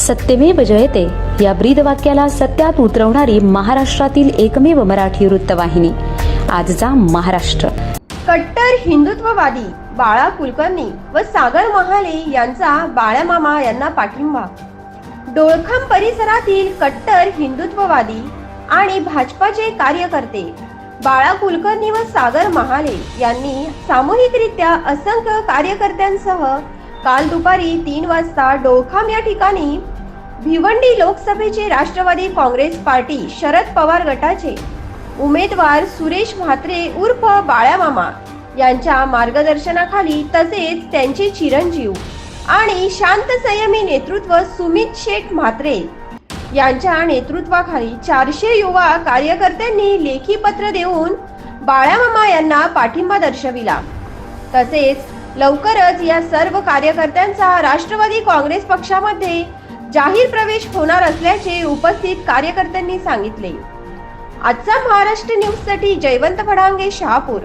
सत्यमेव जयते. या ब्रीद वाक्याला सत्यात उतरवणारी महाराष्ट्रातील एकमेव मराठी वृत्तवाहिनी. आजचा महाराष्ट्र. कट्टर हिंदुत्ववादी बाळा कुलकर्णी व सागर महाले यांचा बाळामामा यांना पाठिंबा. डोळखम परिसरातील कट्टर हिंदुत्ववादी आणि भाजपाचे कार्यकर्ते बाळा कुलकर्णी व सागर महाले यांनी सामूहिकरित्या असंख्य कार्यकर्त्यांसह काल दुपारी तीन वाजता डोळखाम या ठिकाणी भिवंडी लोकसभेचे राष्ट्रवादी काँग्रेस पार्टी शरद पवार गटाचे उमेदवार सुरेश म्हात्रे उर्फ बाळ्यामामा यांच्या मार्गदर्शनाखाली तसेच त्यांचे चिरंजीव आणि शांत संयमी नेतृत्व सुमित शेख म्हात्रे यांच्या नेतृत्वाखाली चारशे युवा कार्यकर्त्यांनी लेखी पत्र देऊन बाळ्यामामा यांना पाठिंबा दर्शविला. तसेच लवकरच या सर्व कार्यकर्त्यांचा राष्ट्रवादी काँग्रेस पक्षामध्ये जाहीर प्रवेश होणार असल्याचे उपस्थित कार्यकर्त्यांनी सांगितले. आजचा महाराष्ट्र न्यूजसाठी जयवंत फडांगे शहापूर.